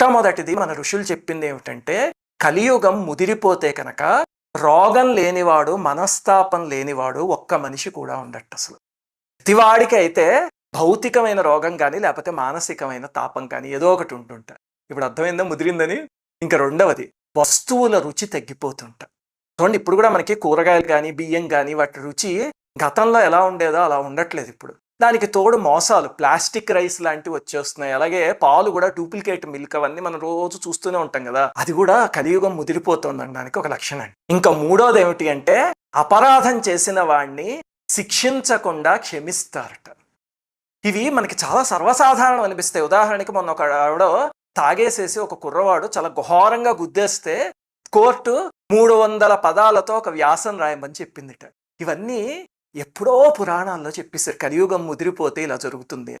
మొట్టమొదటిది మన ఋషులు చెప్పింది ఏమిటంటే కలియుగం ముదిరిపోతే కనుక రోగం లేనివాడు మనస్తాపం లేనివాడు ఒక్క మనిషి కూడా ఉండట్టు అసలు. ప్రతివాడికి అయితే భౌతికమైన రోగం కానీ లేకపోతే మానసికమైన తాపం కానీ ఏదో ఒకటి ఉంటుంట. ఇప్పుడు అర్థమైందా? ముదిరిందని? ఇంకా రెండవది వస్తువుల రుచి తగ్గిపోతుంట. చూడండి ఇప్పుడు కూడా మనకి కూరగాయలు కానీ బియ్యం కానీ వాటి రుచి గతంలో ఎలా ఉండేదో అలా ఉండట్లేదు ఇప్పుడు. దానికి తోడు మోసాలు ప్లాస్టిక్ రైస్ లాంటివి వచ్చేస్తున్నాయి. అలాగే పాలు కూడా డూప్లికేట్ మిల్క్ అవన్నీ మనం రోజు చూస్తూనే ఉంటాం కదా. అది కూడా కలియుగం ముదిరిపోతుంది అనడానికి ఒక లక్షణం. అండి ఇంకా మూడోది ఏమిటి అంటే అపరాధం చేసిన వాడిని శిక్షించకుండా క్షమిస్తారట. ఇవి మనకి చాలా సర్వసాధారణం అనిపిస్తాయి. ఉదాహరణకి మొన్న ఒక ఆవిడ తాగేసేసి ఒక కుర్రవాడు చాలా ఘోరంగా గుద్దేస్తే కోర్టు మూడు వందల పదాలతో ఒక వ్యాసం రాయమని చెప్పిందిట. ఇవన్నీ ఎప్పుడో పురాణాల్లో చెప్పేశారు కలియుగం ముదిరిపోతే ఇలా జరుగుతుంది